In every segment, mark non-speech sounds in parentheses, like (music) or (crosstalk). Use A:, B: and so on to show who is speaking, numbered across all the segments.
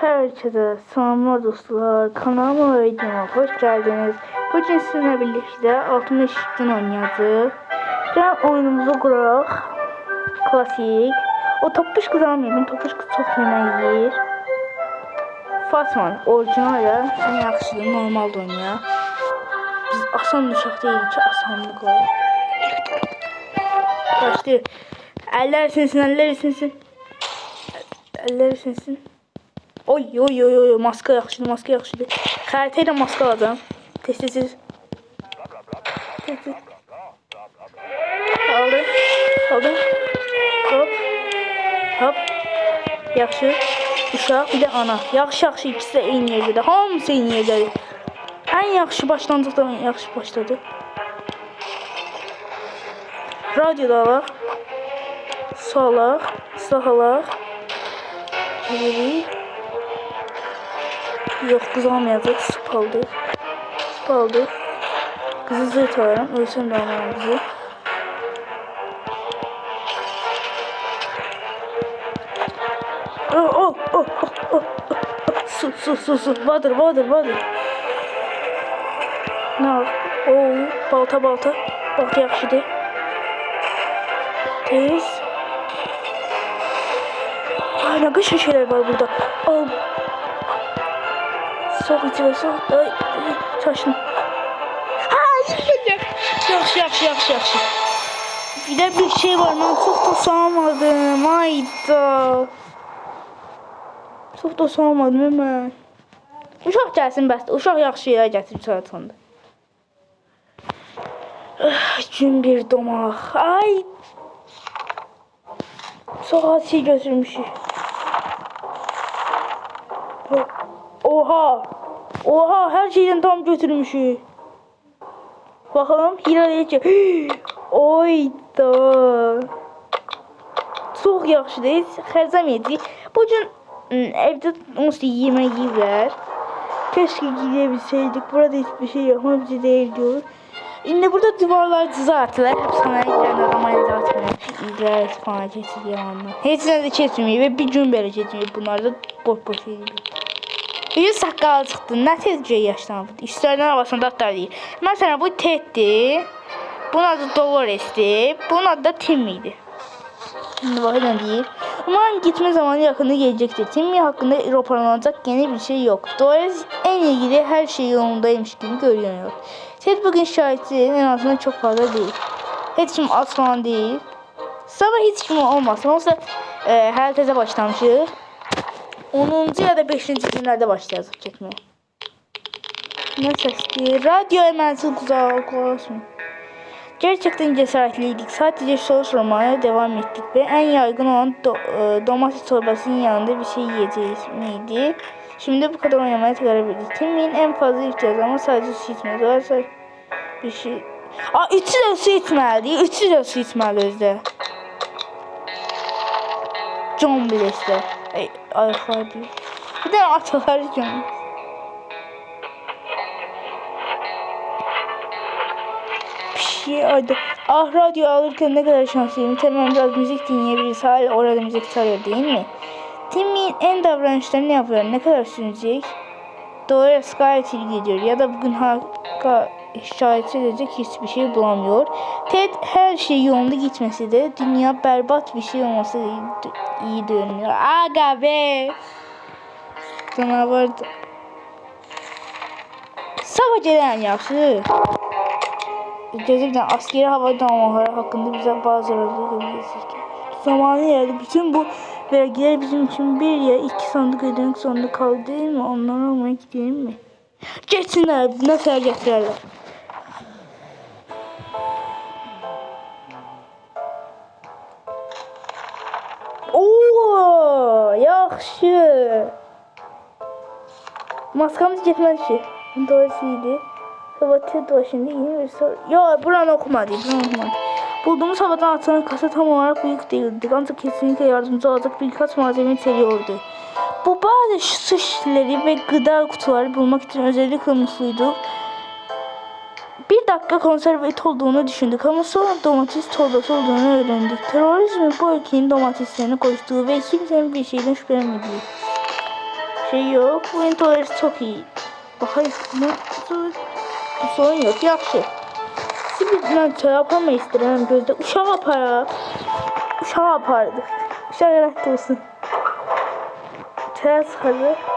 A: Herkese selamlar dostlar. Kanalıma ve videoma hoş geldiniz. Bugün sizinle birlikte 60 gün oynayacağız. Gel oyunumuzu kuraraq. Klasik. O topuş kız almayalım. Topuş kız çok yemek yiyir. Fatman orijinal ya. En yaxşıdır. Normal oynaya. Biz asan uşaq deyilik ki asanlık var. Başlayır. Eller sinsin, eller sinsin. Eller sinsin. Oy oy oy oy maska yaxşıdır, maska yaxşıdır. Xəritə ilə maska alacağam. Tez-tez. Tez-tez. Aldım. Aldım. Hop. Hop. Yaxşı. Uşaq, bir də ana. Yaxşı, yaxşı ikisi də eyni yerdədir. Hamısı eyni yerdədir. Ən yaxşı başlandıqda ən yaxşı başladı. Radioda alaq. Salaq. Sağalaq. Gerilik. Yok kız almayacak. Süp aldı. Süp aldı. Kızı zırt alarım. Ölsem de almam bizi. Oh, oh, oh, oh, oh, oh. Su, su, su, su. Vardır, vardır, vardır. Ne var? Oo, balta, balta. Balta yaxşıdır. Tez. Ay, ne güzel şeyler var burada. Oh, Sok içine sok. Ay, ay, çaşın. Ay, yaxşı, yaxşı, yaxşı, yaxşı. Bir de bir şey var, ben çok da sağmadım. Ayda. Çok da sağmadım hemen. Uşaq gəlsin bəsdir. Uşaq yaxşı yerə gətirib çağırtanda. Gün bir domaq. Ay. Soğan şey götürmüşük. Oha. Oha her şeyden tam götürmüşü. Bakalım Hilal'e (gasps) ki. Oyda. Çok yaxşı değil. Xərcəməyəcək. Bu gün ım, evdə onsuz da yeməyi var. Keşke gidebilseydik. Burada hiçbir şey yok. Ama bize değil diyor. Şimdi burada duvarlar düzelttiler. Hapishaneye giren adama düzeltmiyor. İzler falan kesiliyor onlar. Hepsine de kesmiyor ve bir gün böyle kesmiyor. Bunlar da boş boş gibi. Bir saqqal çıxdı. Nə tezcə yaşlanıb. İstərdən havasında atlar deyir. Məsələn, bu Teddir. Bunun adı Dolores'dir. Bunun adı da Tim idi. Şimdi bakın ne deyir. Umarım gitme zamanı yakında gelecektir. Timmy hakkında raporlanacak yeni bir şey yok. Dolores en ilgili her şey yolundaymış gibi görünüyor. Ted bugün şahitlerin en azından çok fazla değil. Hiç kim az falan değil. Sabah hiç kim olmasın. Olsa e, herkese başlamışız. 10. ya da 5. günlerde başlayacağız çekmeye. Ne sesli? Radyo hemensiz kulak olsun. Gerçekten cesaretliydik. Sadece soru devam ettik ve en yaygın olan do, e, domates çorbasının yanında bir şey yiyeceğiz miydi? Şimdi bu kadar oynamaya karar. Timin en fazla içeceğiz ama sadece su içmez. Varsa bir şey... Aa üçü de su içməlidir. Üçü de su içməli özdə. John bile işte. Ay, değil. Bir de atalar John. Bir şey ayda. Ah radyo alırken ne kadar şanslıyım. Tamam biraz müzik dinleyebiliriz. Hala orada müzik çalıyor değil mi? Timmy'in en davranışları ne yapıyor? Ne kadar sürecek? Doğru gayet ilgi ediyor. Ya da bugün halka şahit edecek hiçbir şey bulamıyor. Ted her şey yolunda gitmesi de dünya berbat bir şey olması iyi, görünüyor. Aga be. Canavar da. Sabah gelen yaxşı. Gözümden askeri hava damlaları hakkında bize bazı razılık Zamanı geldi. Bütün bu vergiler bizim için bir ya iki sandık ödemek zorunda kaldı değil mi? Onları almaya gidelim mi? Geçsinler. Getirirler? Oo, yaxşı. Maskamız getmədi ki. Doğrusu idi. Sabah başında yeni bir soru. Yo, buranı okumadı. Buranı okumadı. Bulduğumuz havadan atılan kasa tam olarak büyük değildi. Ancak kesinlikle yardımcı olacak birkaç malzeme içeriyordu. Bu bazı su ve gıda kutuları bulmak için özellikle mutluyduk. Bir dakika konserve et olduğunu düşündük ama sonra domates torbası olduğunu öğrendik. Terörizmin bu ülkenin domateslerine koştuğu ve kimsenin bir şeyden şüphelenmediği. şey yok. Bu intolerans çok iyi. Ne? Bu sorun yok. Yaxşı. Sibirdən çay aparma istəyirəm gözdə. Uşaq aparaq. Uşaq apardıq. Uşaq rədd olsun. Çaya sıxarıq.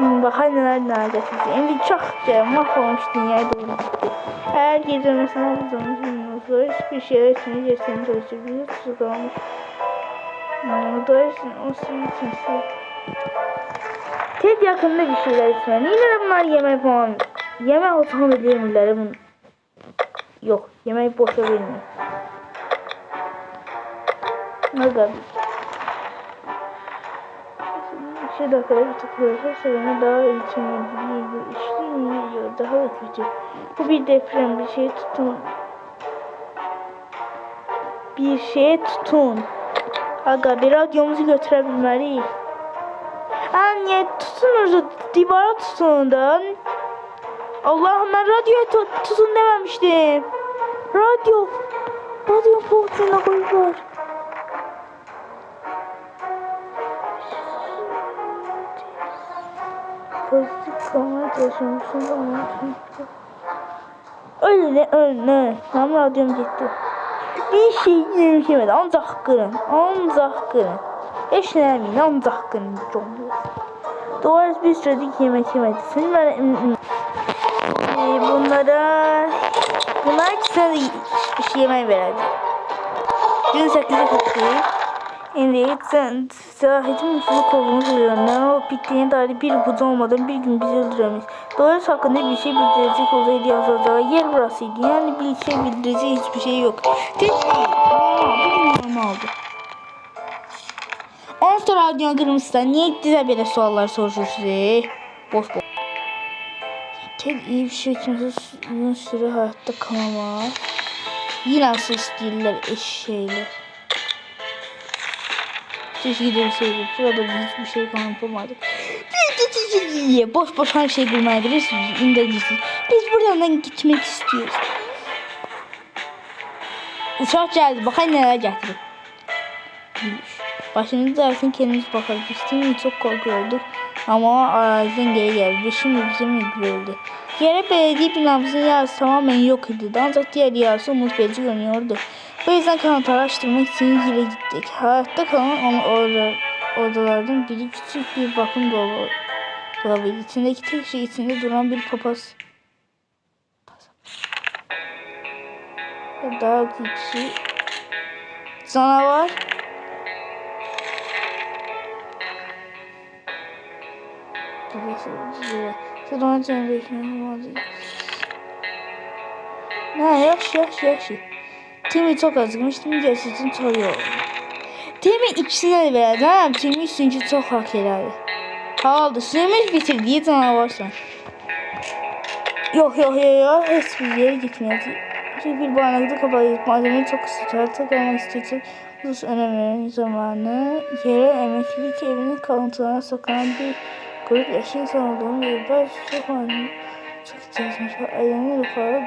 A: Nələr nələr gətirdi. İndi çox gəl, mahvolmuş dünyayı doyurmuşdu. Eğer gece mesela biz onu bilmiyoruz. Hiçbir şey etmeyi geçtiğini kalmış. Hmm, Dolayısıyla o için su. Ted yakında bir şeyler içmeli. Yine de bunlar yemek falan. Yemek olsa da demirleri bunu. Yok. Yemek boşa vermiyor. Ne kadar? Bir tıklıyorsa sorunu daha içimli bir işliğini yiyor. Daha da kötü. Bu bir deprem. Bir şey tutun. Bir şeye tutun. Aga bir radyomuzu götürebilmeliyiz. Anne tutunuz divara tutun da. Allah'ım ben radyoya tut- tutun dememiştim. Radyo. Radyo poğaçayla koyuyorlar. Pozitif kalmaya çalışıyormuşsun ama Öyle ne öyle. Tam radyom gitti. Bir şey yürüyemedi. Ancak kırın. Ancak kırın. Emin. Ancak kırın. Condu. Doğru bir süredik yemek yemedi. Senin ben ee, bunlara bunlar ikisine de yemeği verirdi. Dün 8'e kalktı. Şimdi sen sahitin mutluluk olduğunu söylüyorum. Ben o bittiğine dair bir ipucu olmadan bir gün bizi öldüremeyiz. Doğrusu hakkında bir şey bildirecek olsaydı yazacağı yer burasıydı. Yani bir şey bildirecek hiçbir şey yok. Tek. Normal. Bugün normaldi. Ondan sonra radyo kırmızıdan niye bize böyle sorular soruyorsunuz? Boş boş. Tek iyi bir şey kimse uzun süre hayatta kalamaz. Yine asıl istəyirlər eşeğler. Keşke gidebilseydik. Burada hiçbir şey yapamadık. Boş boş her şey bulmaydı. Biz indirdik. Biz buradan gitmek istiyoruz. Uçak geldi. Bakın neler getirdi. Başınız dersin kendiniz bakabilirsiniz. Çok korkuyorduk. Ama araziden geri geldi. Şimdi bize müdür Yere belediye binamızın yarısı tamamen yok edildi. Ancak diğer yarısı umut verici görünüyordu. Bu yüzden kanıtı araştırmak için yine gittik. Hayatta kalan ama orada, odalardan biri küçük bir bakım dolabı. Dolabıydı. İçindeki tek şey içinde duran bir papaz. Daha küçük. Canavar. Generation Ne yaxşı yaxşı yaxşı. Timi çok azmış, Timi gerçekten çok iyi oldu. Timi ikisine de vereceğim. Timi üçüncü çok hak ederdi. Kaldı. Süremiz bitirdiği canavarsan. Yok yok yok yok. Hiçbir yere gitmedi. Çünkü bir barınakta kapalı malzeme çok kısıtlı. Tıklamak istiyorsak Rus önemli zamanı yere emeklilik evinin kalıntılarına saklanan bir grup yaşlı insan olduğunu ben çok önemli. Çok ihtiyacımız var. Ailenin ruhları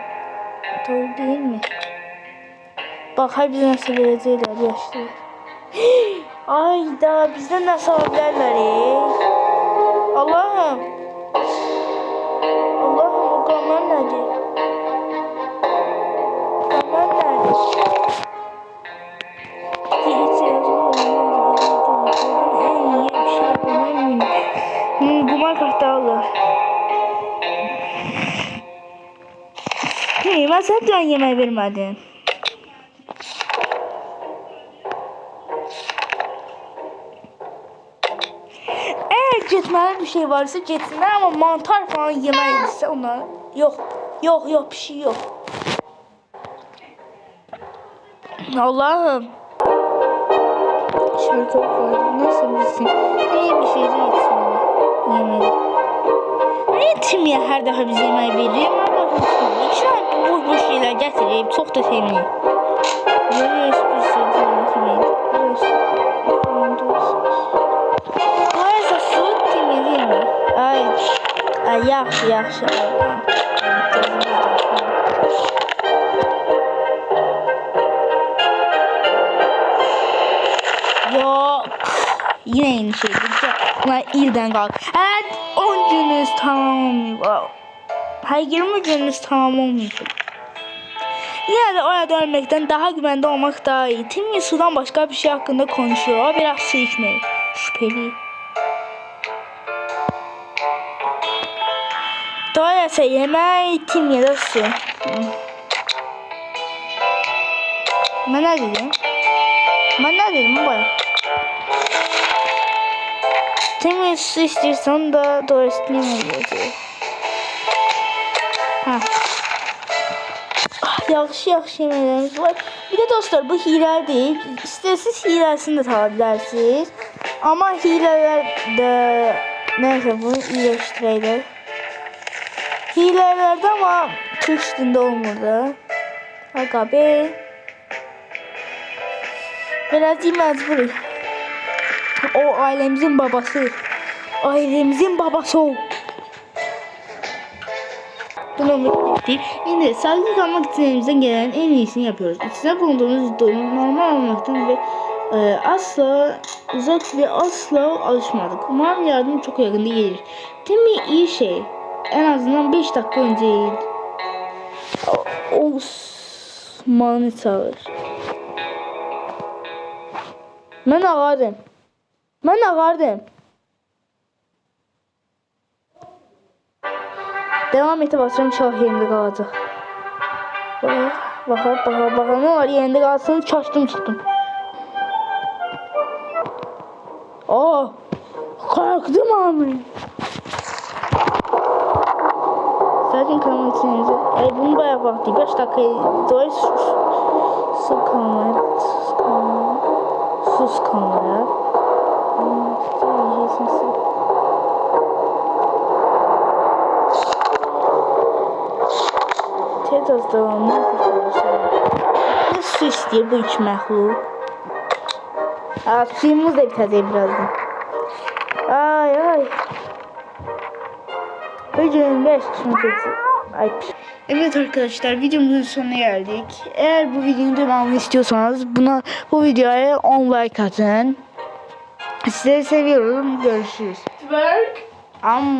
A: doğru değil mi? Bak bize nasıl verecekler yaşlılar. (gasps) Ay da bizden nasıl alabilirler? Allah'ım. Allah'ım o kanlar nerede? Kanlar nerede? Hmm, kumar kartı aldı. Hey, ben sen yemeği vermedin. Cetmeli bir şey varsa cetmeli ama mantar falan yemeliyse onlar yok. Yok yok bir şey yok. Allah'ım. Şöyle çok fazla. Nasıl bilsin? Niye bir şey de yetmeli? Yemeli. Niye ya her defa bize yemeği veriyor? Ben bakmıştım. İki ay boş boş şeyler getireyim. Çok da seviniyorum. Böyle hiçbir şey Ay, yaxşı, yaxşı. Yok. yine yeni şeydi. Bunlar ilden kaldı. Eğer 10 gününüz tamam olmuyor. Hayır 20 gününüz tamam olmuyor. Yine de orada ölmekten daha güvende olmak daha iyi. Timmy sudan başka bir şey hakkında konuşuyor. O biraz su içmeli. Şüpheli. Dolayısıyla yemeği Tim ya da su. Ben ne dedim? Ben ne dedim baba? Tim su istiyorsan da doğrusu ne yazıyor? Ha. Ah, Yaxşı yaxşı yeməklərimiz var. Bir də dostlar bu hile değil. İsterseniz hilesini de tavsiyersiniz. Ama hileler de neyse bunu iyileştirelim. Hilelerde ama Türk dilinde olmadı. Aga be. Biraz iyi mecburi. O ailemizin babası. Ailemizin babası o. Bunu bitti. Şimdi sağlıklı kalmak için elimizden gelen en iyisini yapıyoruz. İçinde bulunduğumuz durum normal olmaktan ve e, asla uzak ve asla alışmadık. Umarım yardım çok yakında gelir. Timmy iyi şey. En azından 5 dakika önce iyiydi. O- Osman'ı çağır. Ben ağardım. Ben ağardım. Devam ete basacağım inşallah yerinde kalacak. Bak, bak, bak, bak, ne var yerinde kalsın çaştım çıktım. Aa, korktum abi. Zaten kalmak için e, bunu bayağı vakti 5 dakika doğru sus. Su kalmaya, sus kalmaya, sus kalmaya. Hmm, tamam, yesin su. Tez az da ondan kurtulursun. Ne su istiyor bu üç məxluq? Aa, suyumuz da bitəcək birazdan. Ay ay. Videonun 5 kısmı kötü. Ay. Evet arkadaşlar videomuzun sonuna geldik. Eğer bu videonun devamını istiyorsanız buna bu videoya 10 like atın. Sizleri seviyorum. Görüşürüz.
B: Twerk.
A: Am.